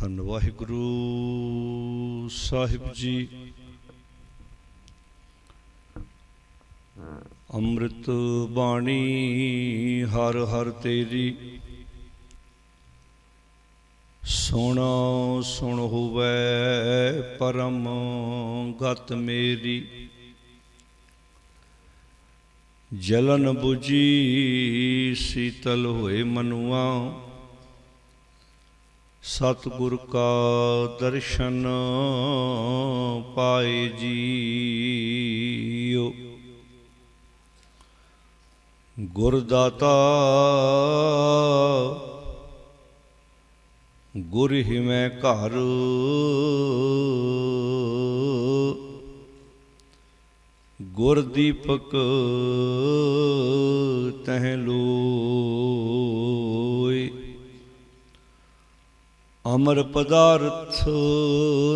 ਧੰਨ ਵਾਹਿਗੁਰੂ ਸਾਹਿਬ ਜੀ। ਅੰਮ੍ਰਿਤ ਬਾਣੀ ਹਰ ਹਰ ਤੇਰੀ। ਸੁਣੋ ਸੁਣ ਹੋਵੇ ਪਰਮ ਗਤ ਮੇਰੀ। ਜਲਨ 부ਜੀ ਸੀਤਲ ਹੋਏ ਮਨੁਆ। ਸਤਿਗੁਰ ਕਾ ਦਰਸ਼ਨ ਪਾਏ ਜੀਓ। ਗੁਰਦਾਤਾ ਗੁਰ ਹੀ ਮੈਂ ਘਰ। ਗੁਰਦੀਪਕ ਦੀਪਕ ਤਹ ਅਮਰ ਪਦਾਰਥ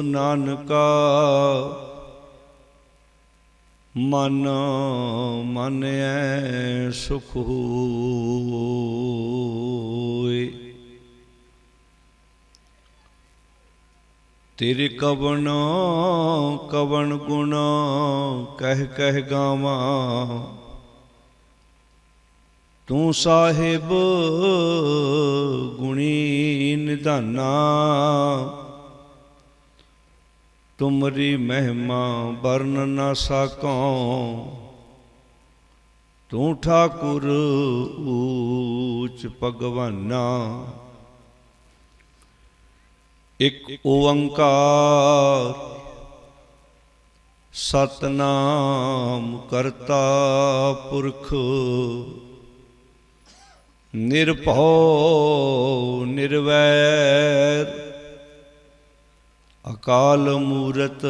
ਨਾਨਕਾ ਮਨ ਮਨ ਸੁਖ ਹੋਏ। ਤੇਰੇ ਕਵਨ ਕਵਨ ਗੁਣ ਕਹਿ ਕਹਿ ਗਾਵਾਂ ਤੂੰ ਸਾਹਿਬ ਗੁਣੀ ਨਿਧਾਨਾ, ਤੁਮਰੀ ਮਹਿਮਾ ਵਰਨ ਨਾ ਸਕਉ, ਤੂੰ ਠਾਕੁਰ ਊਚ ਭਗਵਾਨਾ। ਇੱਕ ਓੰਕਾਰ ਸਤਨਾਮ ਕਰਤਾ ਪੁਰਖ ਨਿਰਭਉ, ਨਿਰਵੈਰ, ਅਕਾਲ ਮੂਰਤ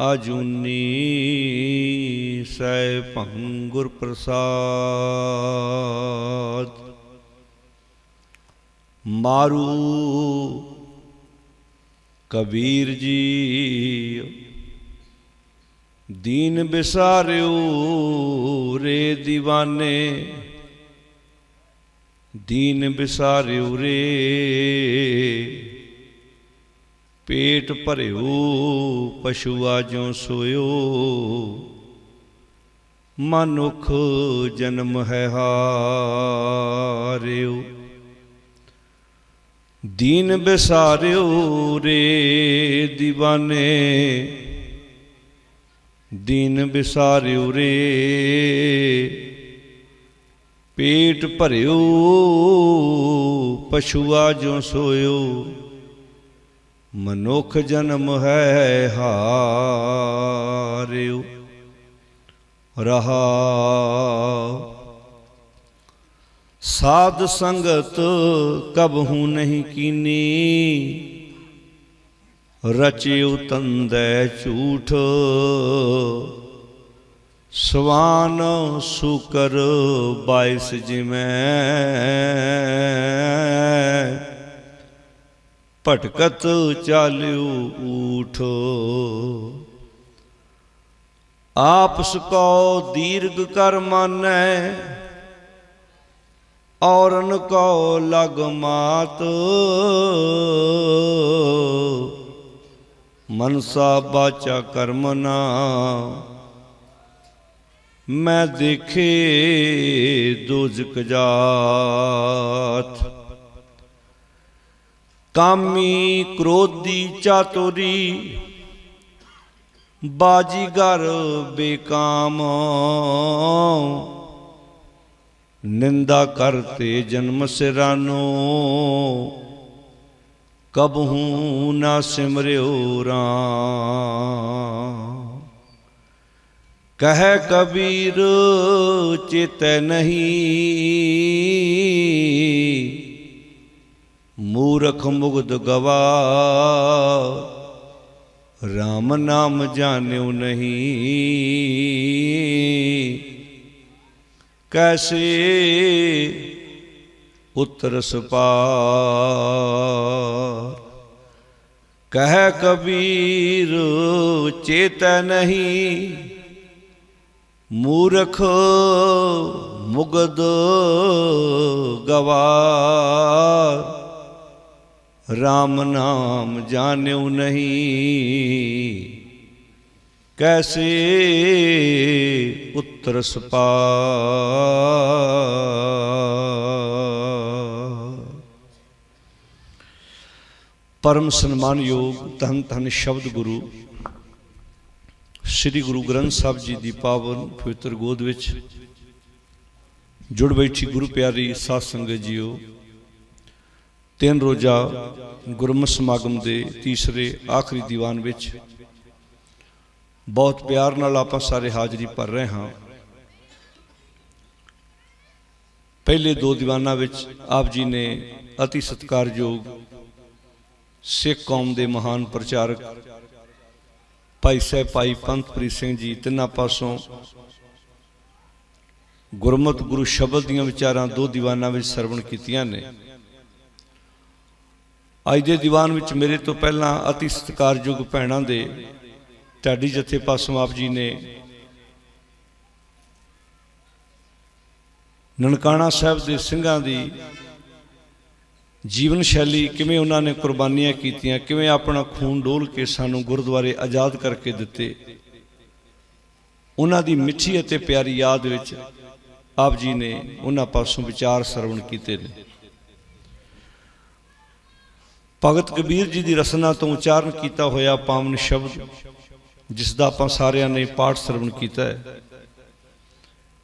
ਆਜੂਨੀ ਸੈ ਭੰਗੁਰ ਪ੍ਰਸਾਦ ਮਾਰੂ ਕਬੀਰ ਜੀ, ਦੀਨ ਬਿਸਾਰਿਓ ਰੇ دیਵਾਨੇ ਦੀਨ ਬਿਸਾਰਿਓ ਰੇ। ਪੇਟ ਭਰਿਓ, ਪਸ਼ੂਆ ਜੋ ਸੋਇਓ। ਮਨੁਖ ਜਨਮ ਹੈ ਹਾਰਿਓ। ਦੀਨ ਬਿਸਾਰਿਓ ਰੇ دیਵਾਨੇ ਦੀਨ ਬਿਸਾਰਿਓ ਰੇ ਪੇਟ ਭਰਿਓ, ਪਸ਼ੂਆ ਜੋ ਸੋਇਓ। ਮਨੁੱਖ ਜਨਮ ਹੈ, ਹਾਰਿਓ। ਰਹਾ। ਸਾਧ ਸੰਗਤ ਕਬਹੂ ਨਹੀਂ ਕੀਨੀ, ਰਚਿਓ ਤੰਦੈ ਝੂਠ। ਸਵਾਨ ਸੁਕਰ ਬਾਇਸ ਜਿਮੈ। ਭਟਕਤ ਚਾਲਿਉ ਊਠ। ਆਪਸ ਕੋ ਦੀਰਘ ਕਰ ਮਾਨੈ। ਔਰਨ ਕੋ ਲਗ ਮਾਤ। ਮਨਸਾ ਬਾਚਾ ਕਰਮਨਾ ਮੈਂ ਦੇਖੇ ਦੋਜਕ ਜਾਤ। ਕਾਮੀ ਕ੍ਰੋਧੀ ਚਾਤੁਰੀ ਬਾਜੀਗਰ ਬੇਕਾਮ। ਨਿੰਦਾ ਕਰਤੇ ਜਨਮ ਸਿਰਾਨੋ, ਕਬਹੂ ਨਾ ਸਿਮਰਿਓ ਰਾਮ। ਕਹੈ ਕਬੀਰ, ਚੇਤੈ ਨਹੀਂ। ਮੂਰਖ ਮੁਗਧ ਗਵਾ RAM ਨਾਮ ਜਾਣਿਓ ਨਹੀਂ। ਕੈਸੇ ਉਤਰ ਸਪਾਰ? ਕਹਿ ਕਬੀਰ, ਚੇਤ ਨਹੀਂ। ਮੂਰਖ ਮੁਗਦ ਗਵਾਰ RAM ਨਾਮ ਜਾਣਿਉ ਨਹੀਂ, ਕੈਸੇ ਉਤਰ ਸਪਾ ਪਰਮ ਸਨਮਾਨਯੋਗ ਧੰਨ ਧੰਨ ਸ਼ਬਦ ਗੁਰੂ ਸ੍ਰੀ ਗੁਰੂ ਗ੍ਰੰਥ ਸਾਹਿਬ ਜੀ ਦੀ ਪਾਵਨ ਪਵਿੱਤਰ ਗੋਦ ਵਿੱਚ ਜੁੜ ਬੈਠੀ ਗੁਰੂ ਪਿਆਰੀ ਸਾਧ ਸੰਗਤ ਜੀਓ, ਤਿੰਨ ਰੋਜ਼ਾ ਗੁਰਮਤਿ ਸਮਾਗਮ ਦੇ ਤੀਸਰੇ ਆਖਰੀ ਦੀਵਾਨ ਵਿੱਚ ਬਹੁਤ ਪਿਆਰ ਨਾਲ ਆਪਾਂ ਸਾਰੇ ਹਾਜ਼ਰੀ ਭਰ ਰਹੇ ਹਾਂ। ਪਹਿਲੇ ਦੋ ਦੀਵਾਨਾਂ ਵਿੱਚ ਆਪ ਜੀ ਨੇ ਅਤੀ ਸਤਿਕਾਰਯੋਗ ਸਿੱਖ ਕੌਮ ਦੇ ਮਹਾਨ ਪ੍ਰਚਾਰਕ ਭਾਈ ਸਾਹਿਬ, ਭਾਈ ਪੰਥਪ੍ਰੀਤ ਸਿੰਘ ਜੀ, ਤਿੰਨਾਂ ਪਾਸੋਂ ਗੁਰਮਤਿ ਗੁਰੂ ਸ਼ਬਦ ਦੀਆਂ ਵਿਚਾਰਾਂ ਦੋ ਦੀਵਾਨਾਂ ਵਿੱਚ ਸਰਵਣ ਕੀਤੀਆਂ ਨੇ। ਅੱਜ ਦੇ ਦੀਵਾਨ ਵਿੱਚ ਮੇਰੇ ਤੋਂ ਪਹਿਲਾਂ ਅਤੀ ਸਤਿਕਾਰਯੋਗ ਭੈਣਾਂ ਦੇ ਢਾਡੀ ਜਥੇ ਪਾਸੋਂ ਆਪ ਜੀ ਨੇ ਨਨਕਾਣਾ ਸਾਹਿਬ ਦੇ ਸਿੰਘਾਂ ਦੀ ਜੀਵਨ ਸ਼ੈਲੀ ਕਿਵੇਂ ਉਹਨਾਂ ਨੇ ਕੁਰਬਾਨੀਆਂ ਕੀਤੀਆਂ, ਕਿਵੇਂ ਆਪਣਾ ਖੂਨ ਡੋਲ ਕੇ ਸਾਨੂੰ ਗੁਰਦੁਆਰੇ ਆਜ਼ਾਦ ਕਰਕੇ ਦਿੱਤੇ। ਉਹਨਾਂ ਦੀ ਮਿੱਠੀ ਅਤੇ ਪਿਆਰੀ ਯਾਦ ਵਿੱਚ ਆਪ ਜੀ ਨੇ ਉਹਨਾਂ ਪਾਸੋਂ ਵਿਚਾਰ ਸਰਵਣ ਕੀਤੇ ਨੇ। ਭਗਤ ਕਬੀਰ ਜੀ ਦੀ ਰਸਨਾ ਤੋਂ ਉਚਾਰਨ ਕੀਤਾ ਹੋਇਆ ਪਾਵਨ ਸ਼ਬਦ, ਜਿਸ ਦਾ ਆਪਾਂ ਸਾਰਿਆਂ ਨੇ ਪਾਠ ਸਰਵਣ ਕੀਤਾ ਹੈ।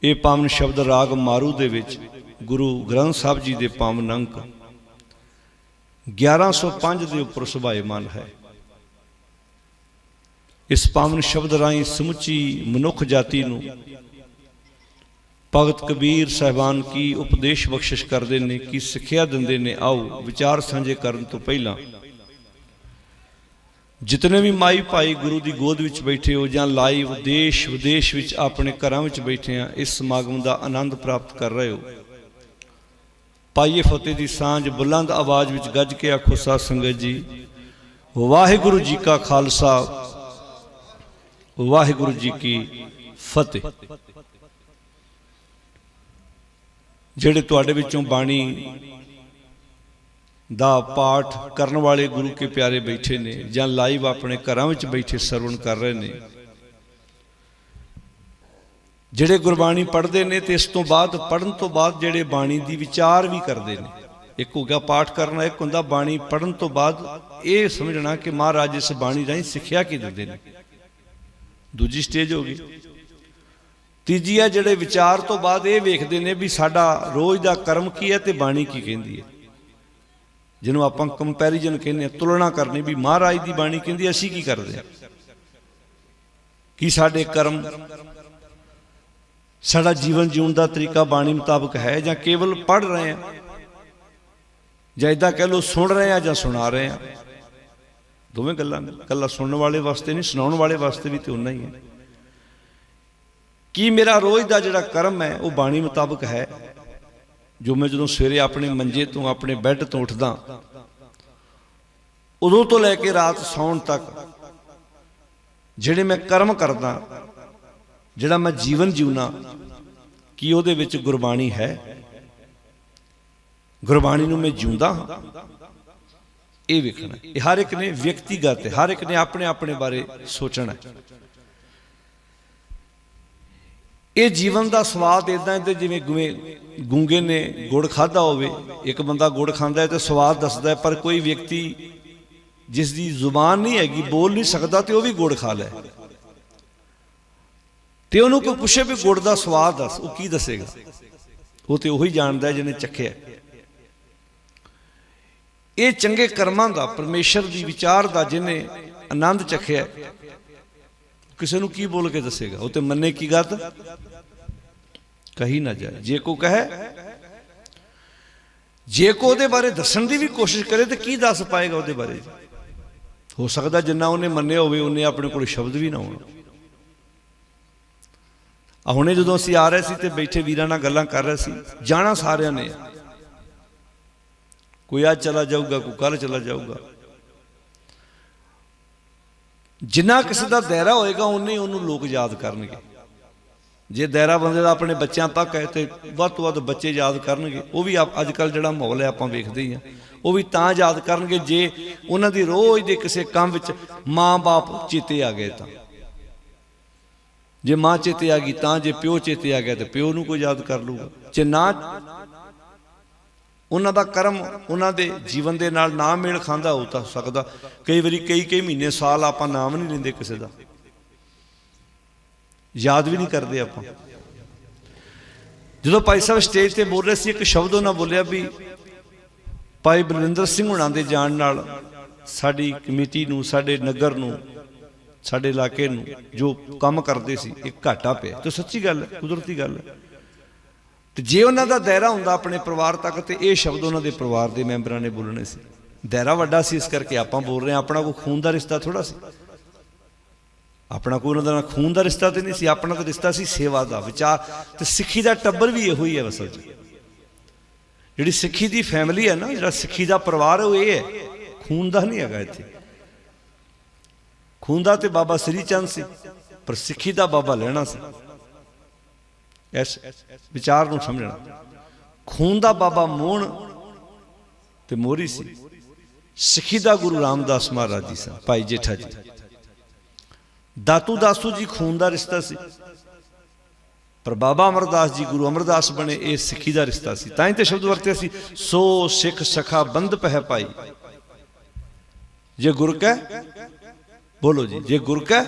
ਇਹ ਪਾਵਨ ਸ਼ਬਦ ਰਾਗ ਮਾਰੂ ਦੇ ਵਿੱਚ ਗੁਰੂ ਗ੍ਰੰਥ ਸਾਹਿਬ ਜੀ ਦੇ ਪਾਵਨ ਅੰਕ 1105 ਦੇ ਉੱਪਰ ਸੁਭਾਇਮਾਨ ਹੈ। ਇਸ ਪਾਵਨ ਸ਼ਬਦ ਰਾਹੀਂ ਸਮੁੱਚੀ ਮਨੁੱਖ ਜਾਤੀ ਨੂੰ ਭਗਤ ਕਬੀਰ ਸਾਹਿਬਾਨ ਕੀ ਉਪਦੇਸ਼ ਬਖਸ਼ਿਸ਼ ਕਰਦੇ ਨੇ, ਕੀ ਸਿੱਖਿਆ ਦਿੰਦੇ ਨੇ, ਆਓ ਵਿਚਾਰ ਸਾਂਝੇ ਕਰਨ ਤੋਂ ਪਹਿਲਾਂ ਜਿਤਨੇ ਵੀ ਮਾਈ ਭਾਈ ਗੁਰੂ ਦੀ ਗੋਦ ਵਿੱਚ ਬੈਠੇ ਹੋ ਜਾਂ ਲਾਈਵ ਦੇਸ਼ ਵਿਦੇਸ਼ ਵਿੱਚ ਆਪਣੇ ਘਰਾਂ ਵਿੱਚ ਬੈਠੇ ਆ, ਇਸ ਸਮਾਗਮ ਦਾ ਆਨੰਦ ਪ੍ਰਾਪਤ ਕਰ ਰਹੇ ਹੋ। ਪਾਈਏ ਫਤਿਹ ਦੀ ਸਾਂਝ, ਬੁਲੰਦ ਆਵਾਜ਼ ਵਿੱਚ ਗੱਜ ਕੇ ਆਖੋ, ਸਾਧ ਸੰਗਤ ਜੀ, ਵਾਹਿਗੁਰੂ ਜੀ ਕਾ ਖਾਲਸਾ, ਵਾਹਿਗੁਰੂ ਜੀ ਕੀ ਫਤਿਹ। ਜਿਹੜੇ ਤੁਹਾਡੇ ਵਿੱਚੋਂ ਬਾਣੀ ਦਾ ਪਾਠ ਕਰਨ ਵਾਲੇ ਗੁਰੂ ਕੇ ਪਿਆਰੇ ਬੈਠੇ ਨੇ ਜਾਂ ਲਾਈਵ ਆਪਣੇ ਘਰਾਂ ਵਿੱਚ ਬੈਠੇ ਸਰਵਣ ਕਰ ਰਹੇ ਨੇ ਜਿਹੜੇ ਗੁਰਬਾਣੀ ਪੜ੍ਹਦੇ ਨੇ ਤੇ ਇਸ ਤੋਂ ਬਾਅਦ ਪੜਨ ਤੋਂ ਬਾਅਦ ਜਿਹੜੇ ਬਾਣੀ ਦੀ ਵਿਚਾਰ ਵੀ ਕਰਦੇ ਨੇ। ਇੱਕ ਹੋ ਗਿਆ ਪਾਠ ਕਰਨਾ, ਇੱਕ ਹੁੰਦਾ ਬਾਣੀ ਪੜਨ ਤੋਂ ਬਾਅਦ ਇਹ ਸਮਝਣਾ ਕਿ ਮਹਾਰਾਜ ਇਸ ਬਾਣੀ ਰਾਹੀਂ ਸਿੱਖਿਆ ਕੀ ਦਿੰਦੇ ਨੇ। ਦੂਜੀ ਸਟੇਜ ਹੋ ਗਈ। ਤੀਜੀ ਆ, ਜਿਹੜੇ ਵਿਚਾਰ ਤੋਂ ਬਾਅਦ ਇਹ ਵੇਖਦੇ ਨੇ ਵੀ ਸਾਡਾ ਰੋਜ਼ ਦਾ ਕਰਮ ਕੀ ਹੈ ਤੇ ਬਾਣੀ ਕੀ ਕਹਿੰਦੀ ਹੈ। ਜਿਹਨੂੰ ਆਪਾਂ ਕੰਪੈਰੀਜ਼ਨ ਕਹਿੰਦੇ ਆ ਤੁਲਨਾ ਕਰਨੀ ਵੀ ਮਹਾਰਾਜ ਦੀ ਬਾਣੀ ਕਹਿੰਦੀ, ਅਸੀਂ ਕੀ ਕਰਦੇ ਆ ਕੀ ਸਾਡੇ ਕਰਮ ਸਾਡਾ ਜੀਵਨ ਜਿਉਣ ਦਾ ਤਰੀਕਾ ਬਾਣੀ ਮੁਤਾਬਕ ਹੈ ਜਾਂ ਕੇਵਲ ਪੜ ਰਹੇ ਆ ਜਾਂ ਇਦਾਂ ਕਹਿ ਲਓ ਸੁਣ ਰਹੇ ਆ ਜਾਂ ਸੁਣਾ ਰਹੇ ਆ ਦੋਵੇਂ ਗੱਲਾਂ ਨੇ। ਕੱਲਾ ਸੁਣਨ ਵਾਲੇ ਵਾਸਤੇ ਨਹੀਂ, ਸੁਣਾਉਣ ਵਾਲੇ ਵਾਸਤੇ ਵੀ ਤੇ ਉਨਾ ਹੀ ਹੈ। ਕੀ ਮੇਰਾ ਰੋਜ਼ ਦਾ ਜਿਹੜਾ ਕਰਮ ਹੈ, ਉਹ ਬਾਣੀ ਮੁਤਾਬਕ ਹੈ? ਜੋ ਮੈਂ ਜਦੋਂ ਸਵੇਰੇ ਆਪਣੇ ਮੰਜੇ ਤੋਂ, ਆਪਣੇ ਬੈੱਡ ਤੋਂ ਉੱਠਦਾ, ਉਦੋਂ ਤੋਂ ਲੈ ਕੇ ਰਾਤ ਸੌਣ ਤੱਕ, ਜਿਹੜੇ ਮੈਂ ਕਰਮ ਕਰਦਾ ਜਿਹੜਾ ਮੈਂ ਜੀਵਨ ਜਿਉਣਾ, ਕੀ ਉਹਦੇ ਵਿੱਚ ਗੁਰਬਾਣੀ ਹੈ? ਗੁਰਬਾਣੀ ਨੂੰ ਮੈਂ ਜਿਉਂਦਾ ਹਾਂ। ਇਹ ਵੇਖਣਾ ਇਹ ਹਰ ਇੱਕ ਨੇ ਵਿਅਕਤੀਗਤ ਹਰ ਇੱਕ ਨੇ ਆਪਣੇ ਆਪਣੇ ਬਾਰੇ ਸੋਚਣਾ ਇਹ ਜੀਵਨ ਦਾ ਸਵਾਦ ਇਦਾਂ ਤੇ ਜਿਵੇਂ ਗੁਵੇਂ ਗੂੰਗੇ ਨੇ ਗੁੜ ਖਾਦਾ ਹੋਵੇ, ਇੱਕ ਬੰਦਾ ਗੁੜ ਖਾਂਦਾ ਹੈ ਤੇ ਸਵਾਦ ਦੱਸਦਾ ਪਰ ਕੋਈ ਵਿਅਕਤੀ ਜਿਸ ਦੀ ਜ਼ੁਬਾਨ ਨਹੀਂ ਹੈਗੀ, ਬੋਲ ਨਹੀਂ ਸਕਦਾ ਤੇ ਉਹ ਵੀ ਗੁੜ ਖਾ ਲੈ। ਤੇ ਉਹਨੂੰ ਕੋਈ ਪੁੱਛੇ ਵੀ ਗੁੜ ਦਾ ਸਵਾਦ ਦੱਸ, ਉਹ ਕੀ ਦੱਸੇਗਾ? ਉਹ ਤੇ ਉਹੀ ਜਾਣਦਾ ਜਿਹਨੇ ਚੱਖਿਆ ਇਹ ਚੰਗੇ ਕਰਮਾਂ ਦਾ, ਪਰਮੇਸ਼ਰ ਦੀ ਵਿਚਾਰ ਦਾ ਜਿਹਨੇ ਆਨੰਦ ਚੱਖਿਆ ਕਿਸੇ ਨੂੰ ਕੀ ਬੋਲ ਕੇ ਦੱਸੇਗਾ? ਉਹ ਤੇ ਮੰਨੇ ਕੀ ਗੱਲ? ਕਹੀ ਨਾ ਜਾਏ। ਜੇ ਕੋ ਕਹੇ, ਜੇ ਕੋ ਉਹਦੇ ਬਾਰੇ ਦੱਸਣ ਦੀ ਵੀ ਕੋਸ਼ਿਸ਼ ਕਰੇ ਤੇ ਕੀ ਦੱਸ ਪਾਏਗਾ ਉਹਦੇ ਬਾਰੇ? ਹੋ ਸਕਦਾ ਜਿੰਨਾ ਉਹਨੇ ਮੰਨਿਆ ਹੋਵੇ, ਉਹਨੇ ਆਪਣੇ ਕੋਲ ਸ਼ਬਦ ਵੀ ਨਾ ਹੋਣ। ਆ ਹੁਣੇ ਜਦੋਂ ਅਸੀਂ ਆ ਰਹੇ ਸੀ ਤੇ ਬੈਠੇ ਵੀਰਾਂ ਨਾਲ ਗੱਲਾਂ ਕਰ ਰਹੇ ਸੀ, ਜਾਣਾ ਸਾਰਿਆਂ ਨੇ। ਕੋਈ ਅੱਜ ਚਲਾ ਜਾਊਗਾ, ਕੋਈ ਕੱਲ ਚਲਾ ਜਾਊਗਾ। ਜਿੰਨਾ ਕਿਸੇ ਦਾ ਦਾਇਰਾ ਹੋਏਗਾ ਉਨੇ ਉਹਨੂੰ ਲੋਕ ਯਾਦ ਕਰਨਗੇ। ਜੇ ਦਾਇਰਾ ਬੰਦੇ ਦਾ ਆਪਣੇ ਬੱਚਿਆਂ ਤੱਕ ਹੈ ਤੇ ਵੱਧ ਤੋਂ ਵੱਧ ਬੱਚੇ ਯਾਦ ਕਰਨਗੇ, ਉਹ ਵੀ ਅੱਜ ਕੱਲ ਜਿਹੜਾ ਮਾਹੌਲ ਹੈ, ਆਪਾਂ ਵੇਖਦੇ ਹੀ ਆ ਉਹ ਵੀ ਤਾਂ ਯਾਦ ਕਰਨਗੇ ਜੇ ਉਹਨਾਂ ਦੀ ਰੋਜ਼ ਦੇ ਕਿਸੇ ਕੰਮ ਵਿੱਚ ਮਾਂ-ਬਾਪ ਚੇਤੇ ਆ ਗਏ ਤਾਂ। ਜੇ ਮਾਂ ਚੇਤੇ ਆ ਗਈ ਤਾਂ ਜੇ ਪਿਓ ਚੇਤੇ ਆ ਗਿਆ ਤੇ ਪਿਓ ਨੂੰ ਕੋਈ ਯਾਦ ਕਰ ਲੂਗਾ। ਜੇ ਨਾ ਉਹਨਾਂ ਦਾ ਕਰਮ ਉਹਨਾਂ ਦੇ ਜੀਵਨ ਦੇ ਨਾਲ ਨਾ ਮੇਲ ਖਾਂਦਾ ਹੋ ਤਾਂ ਸਕਦਾ। ਕਈ ਵਾਰੀ ਕਈ ਕਈ ਮਹੀਨੇ, ਸਾਲ ਆਪਾਂ ਨਾਮ ਨਹੀਂ ਲੈਂਦੇ ਕਿਸੇ ਦਾ। ਯਾਦ ਵੀ ਨਹੀਂ ਕਰਦੇ ਆਪਾਂ। ਜਦੋਂ ਭਾਈ ਸਾਹਿਬ ਸਟੇਜ ਤੇ ਬੋਲ ਰਹੇ ਸੀ, ਇੱਕ ਸ਼ਬਦ ਉਹਨਾਂ ਬੋਲਿਆ ਵੀ, ਭਾਈ ਬਲਵਿੰਦਰ ਸਿੰਘ ਹੁਣਾਂ ਦੇ ਜਾਣ ਨਾਲ ਸਾਡੀ ਕਮੇਟੀ ਨੂੰ, ਸਾਡੇ ਨਗਰ ਨੂੰ ਸਾਡੇ ਇਲਾਕੇ ਨੂੰ ਜੋ ਕੰਮ ਕਰਦੇ ਸੀ, ਇਹ ਘਾਟਾ ਪਿਆ। ਤੇ ਸੱਚੀ ਗੱਲ ਹੈ ਕੁਦਰਤੀ ਗੱਲ। ਹੈ ਤੇ ਜੇ ਉਹਨਾਂ ਦਾ ਦਾਇਰਾ ਹੁੰਦਾ ਆਪਣੇ ਪਰਿਵਾਰ ਤੱਕ, ਤੇ ਇਹ ਸ਼ਬਦ ਉਹਨਾਂ ਦੇ ਪਰਿਵਾਰ ਦੇ ਮੈਂਬਰਾਂ ਨੇ ਬੋਲਣੇ ਸੀ। ਦਾਇਰਾ ਵੱਡਾ ਸੀ, ਇਸ ਕਰਕੇ ਆਪਾਂ ਬੋਲ ਰਹੇ ਹਾਂ, ਆਪਣਾ ਕੋਈ ਖੂਨ ਦਾ ਰਿਸ਼ਤਾ ਥੋੜਾ ਸੀ। ਆਪਣਾ ਕੋਈ ਉਹਨਾਂ ਦਾ ਖੂਨ ਦਾ ਰਿਸ਼ਤਾ ਤੇ ਨਹੀਂ ਸੀ, ਆਪਣਾ ਤਾਂ ਰਿਸ਼ਤਾ ਸੀ ਸੇਵਾ ਦਾ, ਵਿਚਾਰ। ਤੇ ਸਿੱਖੀ ਦਾ ਟੱਬਰ ਵੀ ਇਹੋ ਹੀ ਹੈ ਅਸਲ 'ਚ ਜਿਹੜੀ ਸਿੱਖੀ ਦੀ ਫੈਮਿਲੀ ਹੈ ਨਾ, ਜਿਹੜਾ ਸਿੱਖੀ ਦਾ ਪਰਿਵਾਰ ਉਹ ਇਹ ਹੈ। ਖੂਨ ਦਾ ਨਹੀਂ ਹੈਗਾ ਇੱਥੇ। ਖੂਨ ਦਾ ਤੇ ਬਾਬਾ ਸ੍ਰੀ ਚੰਦ ਸੀ, ਪਰ ਸਿੱਖੀ ਦਾ ਬਾਬਾ ਲੈਣਾ ਸੀ। ਇਸ ਵਿਚਾਰ ਨੂੰ ਸਮਝਣਾ। ਖੂਨ ਬਾਬਾ ਮੋਹਣ ਤੇ ਮੋਰੀ ਸੀ। ਸਿੱਖੀ ਦਾ ਗੁਰੂ ਰਾਮਦਾਸ ਮਹਾਰਾਜ ਜੀ ਸਨ, ਭਾਈ ਜੇਠਾ ਜੀ। ਦਾਤੂ ਦਾਸੂ ਜੀ ਖੂਨ ਦਾ ਰਿਸ਼ਤਾ ਸੀ, ਪਰ ਬਾਬਾ ਅਮਰਦਾਸ ਜੀ ਗੁਰੂ ਅਮਰਦਾਸ ਬਣੇ, ਇਹ ਸਿੱਖੀ ਦਾ ਰਿਸ਼ਤਾ ਸੀ। ਤਾਂ ਹੀ ਤੇ ਸ਼ਬਦ ਵਰਤਿਆ ਸੀ, ਸੋ ਸਿੱਖ ਸਖਾ ਬੰਦ ਪਹਿ ਪਾਈ ਜੇ ਗੁਰ ਕੈ ਬੋਲੋ ਜੀ, ਜੇ ਗੁਰ ਕੈ।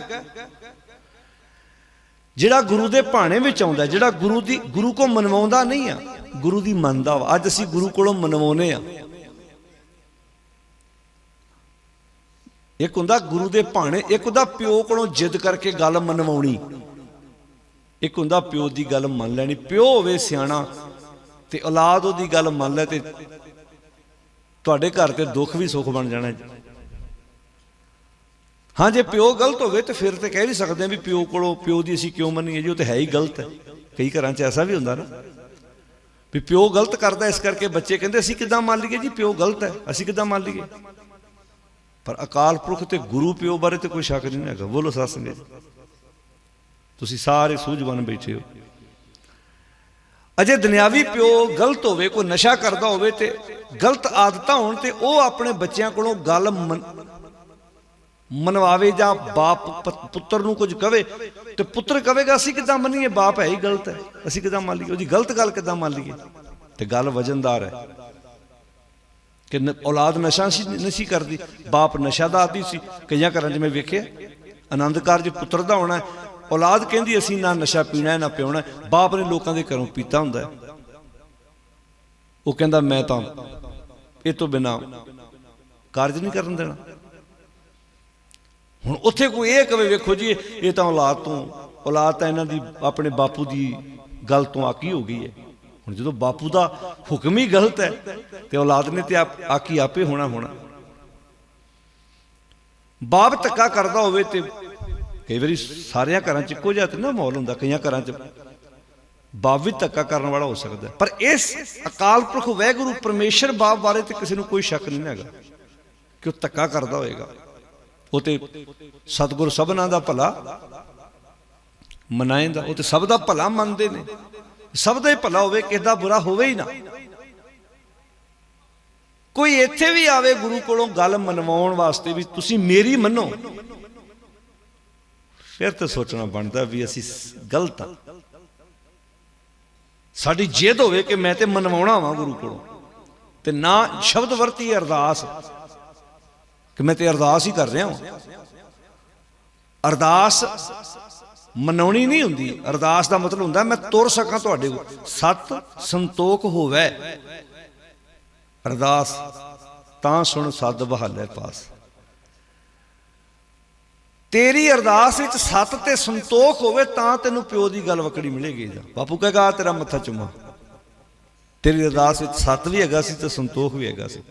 ਜਿਹੜਾ ਗੁਰੂ ਦੇ ਭਾਣੇ ਵਿੱਚ ਆਉਂਦਾ ਜਿਹੜਾ ਗੁਰੂ ਦੀ, ਗੁਰੂ ਕੋ ਮਨਵਾਉਂਦਾ ਨਹੀਂ ਆ, ਗੁਰੂ ਦੀ ਮੰਨਦਾ ਵਾ। ਅੱਜ ਅਸੀਂ ਗੁਰੂ ਕੋਲੋਂ ਮਨਵਾਉਨੇ ਆ। ਇੱਕ ਹੁੰਦਾ ਗੁਰੂ ਦੇ ਭਾਣੇ, ਇੱਕ ਹੁੰਦਾ ਪਿਓ ਕੋਲੋਂ ਜਿੱਦ ਕਰਕੇ ਗੱਲ ਮਨਵਾਉਣੀ। ਇੱਕ ਹੁੰਦਾ ਪਿਓ ਦੀ ਗੱਲ ਮੰਨ ਲੈਣੀ। ਪਿਓ ਹੋਵੇ ਸਿਆਣਾ ਤੇ ਔਲਾਦ ਉਹਦੀ ਗੱਲ ਮੰਨ ਲੈ ਤੇ ਤੁਹਾਡੇ ਘਰ ਤੇ ਦੁੱਖ ਵੀ ਸੁੱਖ ਬਣ ਜਾਣਾ ਹਾਂ, ਜੇ ਪਿਓ ਗਲਤ ਹੋਵੇ ਤੇ ਫਿਰ ਤੇ ਕਹਿ ਵੀ ਸਕਦੇ ਆ ਵੀ ਪਿਓ ਕੋਲੋਂ, ਪਿਓ ਦੀ ਅਸੀਂ ਕਿਉਂ ਮੰਨੀਏ ਜੀ, ਉਹ ਤੇ ਹੈ ਹੀ ਗਲਤ ਹੈ। ਕਈ ਘਰਾਂ 'ਚ ਐਸਾ ਵੀ ਹੁੰਦਾ ਨਾ। ਵੀ ਪਿਓ ਗਲਤ ਕਰਦਾ, ਇਸ ਕਰਕੇ ਬੱਚੇ ਕਹਿੰਦੇ, ਅਸੀਂ ਕਿੱਦਾਂ ਮੰਨ ਲਈਏ ਜੀ, ਪਿਓ ਗਲਤ ਹੈ, ਅਸੀਂ ਕਿੱਦਾਂ ਮੰਨ ਲਈਏ। ਪਰ ਅਕਾਲ ਪੁਰਖ ਤੇ ਗੁਰੂ ਪਿਓ ਬਾਰੇ ਤੇ ਕੋਈ ਸ਼ੱਕ ਨਹੀਂ ਹੈਗਾ। ਬੋਲੋ ਸਾਸੰਗੇ ਤੁਸੀਂ ਸਾਰੇ ਸੂਝਵਾਨ ਬੈਠੇ ਹੋ। ਅਜੇ ਦੁਨਿਆਵੀ ਪਿਓ ਗਲਤ ਹੋਵੇ, ਕੋਈ ਨਸ਼ਾ ਕਰਦਾ ਹੋਵੇ ਤੇ ਗਲਤ ਆਦਤਾਂ ਹੋਣ ਤੇ ਉਹ ਆਪਣੇ ਬੱਚਿਆਂ ਕੋਲੋਂ ਗੱਲ ਮੰਨ- ਮਨਵਾਵੇ ਜਾਂ ਬਾਪ ਪੁੱਤਰ ਨੂੰ ਕੁਝ ਕਵੇ, ਤੇ ਪੁੱਤਰ ਕਵੇਗਾ, ਅਸੀਂ ਕਿਦਾਂ ਮੰਨੀਏ? ਬਾਪ ਹੈ ਹੀ ਗਲਤ ਹੈ। ਅਸੀਂ ਕਿਦਾਂ ਮੰਨ ਲਈਏ? ਉਹਦੀ ਗਲਤ ਗੱਲ ਕਿਦਾਂ ਮੰਨ ਲਈਏ? ਤੇ ਗੱਲ ਵਜਨਦਾਰ ਹੈ। ਕਿ ਔਲਾਦ ਨਸ਼ਾ ਸੀ ਨਸ਼ੀ ਕਰਦੀ। ਬਾਪ ਨਸ਼ਾ ਦਾ ਆਦੀ ਸੀ। ਕਈਆਂ ਘਰਾਂ 'ਚ ਮੈਂ ਵੇਖਿਆ, ਆਨੰਦ ਕਾਰਜ ਪੁੱਤਰ ਦਾ ਹੋਣਾ ਔਲਾਦ ਕਹਿੰਦੀ, ਅਸੀਂ ਨਾ ਨਸ਼ਾ ਪੀਣਾ ਨਾ ਪਿਉਣਾ ਬਾਪ ਨੇ ਲੋਕਾਂ ਦੇ ਘਰੋਂ ਪੀਤਾ ਹੁੰਦਾ ਉਹ ਕਹਿੰਦਾ, ਮੈਂ ਤਾਂ ਇਹ ਤੋਂ ਬਿਨਾ ਕਾਰਜ ਨਹੀਂ ਕਰਨ ਦੇਣਾ। ਹੁਣ ਉੱਥੇ ਕੋਈ ਇਹ ਕਵੇ, ਵੇਖੋ ਜੀ, ਇਹ ਤਾਂ ਔਲਾਦ ਤੋਂ, ਔਲਾਦ ਤਾਂ ਇਹਨਾਂ ਦੀ, ਆਪਣੇ ਬਾਪੂ ਦੀ ਗੱਲ ਤੋਂ ਆਕੀ ਹੋ ਗਈ ਹੈ। ਹੁਣ ਜਦੋਂ ਬਾਪੂ ਦਾ ਹੁਕਮ ਹੀ ਗਲਤ ਹੈ, ਤੇ ਔਲਾਦ ਨੇ ਤੇ ਆਪ- ਆਕੀ ਆਪੇ ਹੋਣਾ ਹੋਣਾ। ਬਾਪ ਧੱਕਾ ਕਰਦਾ ਹੋਵੇ ਤੇ ਕਈ ਵਾਰੀ ਸਾਰਿਆਂ ਘਰਾਂ 'ਚ ਇੱਕੋ ਜਿਹਾ ਤੇ ਨਾ ਮਾਹੌਲ ਹੁੰਦਾ, ਕਈਆਂ ਘਰਾਂ 'ਚ ਬਾਪ ਵੀ ਧੱਕਾ ਕਰਨ ਵਾਲਾ ਹੋ ਸਕਦਾ ਪਰ ਇਸ ਅਕਾਲ ਪੁਰਖ ਵੈਗੁਰੂ ਪਰਮੇਸ਼ਰ ਬਾਪ ਬਾਰੇ ਤੇ ਕਿਸੇ ਨੂੰ ਕੋਈ ਸ਼ੱਕ ਨਹੀਂ ਹੈਗਾ ਕਿ ਉਹ ਧੱਕਾ ਕਰਦਾ ਹੋਏਗਾ। ਉਹ ਤੇ ਸਤਿਗੁਰ ਸਭਨਾਂ ਦਾ ਭਲਾ ਮਨਾਏਂਦਾ, ਉਹ ਤੇ ਸਭ ਦਾ ਭਲਾ ਮੰਨਦੇ ਨੇ। ਸਭ ਦਾ ਹੀ ਭਲਾ ਹੋਵੇ ਕਿਸੇ ਦਾ ਬੁਰਾ ਹੋਵੇ ਹੀ ਨਾ। ਕੋਈ ਇੱਥੇ ਵੀ ਆਵੇ ਗੁਰੂ ਕੋਲੋਂ ਗੱਲ ਮਨਵਾਉਣ ਵਾਸਤੇ ਵੀ ਤੁਸੀਂ ਮੇਰੀ ਮੰਨੋ। ਫਿਰ ਤਾਂ ਸੋਚਣਾ ਬਣਦਾ ਵੀ ਅਸੀਂ ਗਲਤ ਆ। ਸਾਡੀ ਜੇਦ ਹੋਵੇ ਕਿ ਮੈਂ ਤੇ ਮਨਵਾਉਣਾ ਵਾਂ ਗੁਰੂ ਕੋਲੋਂ। ਤੇ ਨਾ ਸ਼ਬਦ ਵਰਤੀ ਅਰਦਾਸ। ਕਿ ਮੈਂ ਤੇ ਅਰਦਾਸ ਹੀ ਕਰ ਰਿਹਾ ਹਾਂ। ਅਰਦਾਸ ਮਨਾਉਣੀ ਨਹੀਂ ਹੁੰਦੀ। ਅਰਦਾਸ ਦਾ ਮਤਲਬ ਹੁੰਦਾ, ਮੈਂ ਤੁਰ ਸਕਾਂ ਤੁਹਾਡੇ ਕੋਲ। ਸਤ ਸੰਤੋਖ ਹੋਵੇ। ਅਰਦਾਸ, ਤਾਂ ਸੁਣ ਸੱਦ ਬਹਾਲੇ ਪਾਸ। ਤੇਰੀ ਅਰਦਾਸ ਵਿੱਚ ਸਤ ਤੇ ਸੰਤੋਖ ਹੋਵੇ, ਤਾਂ ਤੈਨੂੰ ਪਿਓ ਦੀ ਗੱਲ ਵਕੜੀ ਮਿਲੇਗੀ ਜਾ ਬਾਪੂ ਕਹੇਗਾ ਤੇਰਾ ਮੱਥਾ ਚੁੰਮਾ। ਤੇਰੀ ਅਰਦਾਸ ਵਿੱਚ ਸਤ ਵੀ ਹੈਗਾ ਸੀ ਤੇ ਸੰਤੋਖ ਵੀ ਹੈਗਾ ਸੀ।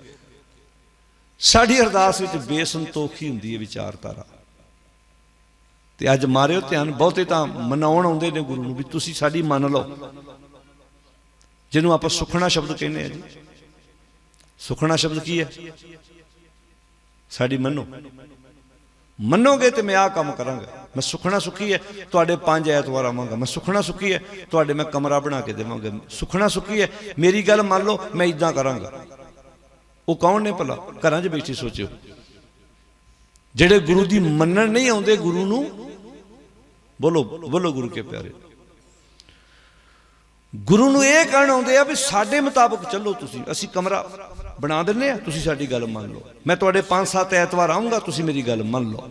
ਸਾਡੀ ਅਰਦਾਸ ਵਿੱਚ ਬੇਸੰਤੋਖੀ ਹੁੰਦੀ ਹੈ ਵਿਚਾਰਧਾਰਾ। ਤੇ ਅੱਜ ਮਾਰਿਓ ਧਿਆਨ, ਬਹੁਤੇ ਤਾਂ ਮਨਾਉਣ ਆਉਂਦੇ ਨੇ ਗੁਰੂ ਨੂੰ ਵੀ ਤੁਸੀਂ ਸਾਡੀ ਮੰਨ ਲਓ। ਜਿਹਨੂੰ ਆਪਾਂ ਸੁਖਣਾ ਸ਼ਬਦ ਕਹਿੰਦੇ ਆ ਜੀ। ਸੁਖਣਾ ਸ਼ਬਦ ਕੀ ਹੈ? ਸਾਡੀ ਮੰਨੋ। ਮੰਨੋਗੇ ਤੇ ਮੈਂ ਆਹ ਕੰਮ ਕਰਾਂਗਾ। ਮੈਂ ਸੁਖਣਾ ਸੁਖੀ ਹੈ, ਤੁਹਾਡੇ ਪੰਜ ਐਤਵਾਰ ਆਵਾਂਗਾ। ਮੈਂ ਸੁਖਣਾ ਸੁਖੀ ਹੈ, ਤੁਹਾਡੇ ਮੈਂ ਕਮਰਾ ਬਣਾ ਕੇ ਦੇਵਾਂਗਾ। ਸੁਖਣਾ ਸੁਖੀ ਹੈ, ਮੇਰੀ ਗੱਲ ਮੰਨ ਲਓ, ਮੈਂ ਇਦਾਂ ਕਰਾਂਗਾ। ਉਹ ਕੌਣ ਨੇ ਭਲਾ? ਘਰਾਂ 'ਚ ਬੈਠੇ ਸੋਚਿਓ। ਜਿਹੜੇ ਗੁਰੂ ਦੀ ਮੰਨਣ ਨਹੀਂ ਆਉਂਦੇ ਗੁਰੂ ਨੂੰ, ਬੋਲੋ ਬੋਲੋ ਗੁਰੂ ਕੇ ਪਿਆਰੇ। ਗੁਰੂ ਨੂੰ ਇਹ ਕਹਿਣ ਆਉਂਦੇ ਆ ਵੀ ਸਾਡੇ ਮੁਤਾਬਕ ਚੱਲੋ ਤੁਸੀਂ, ਅਸੀਂ ਕਮਰਾ ਬਣਾ ਦਿੰਨੇ ਆ, ਤੁਸੀਂ ਸਾਡੀ ਗੱਲ ਮੰਨ ਲਓ। ਮੈਂ ਤੁਹਾਡੇ 5-7 ਐਤਵਾਰ ਆਉਂਗਾ ਤੁਸੀਂ ਮੇਰੀ ਗੱਲ ਮੰਨ ਲਓ।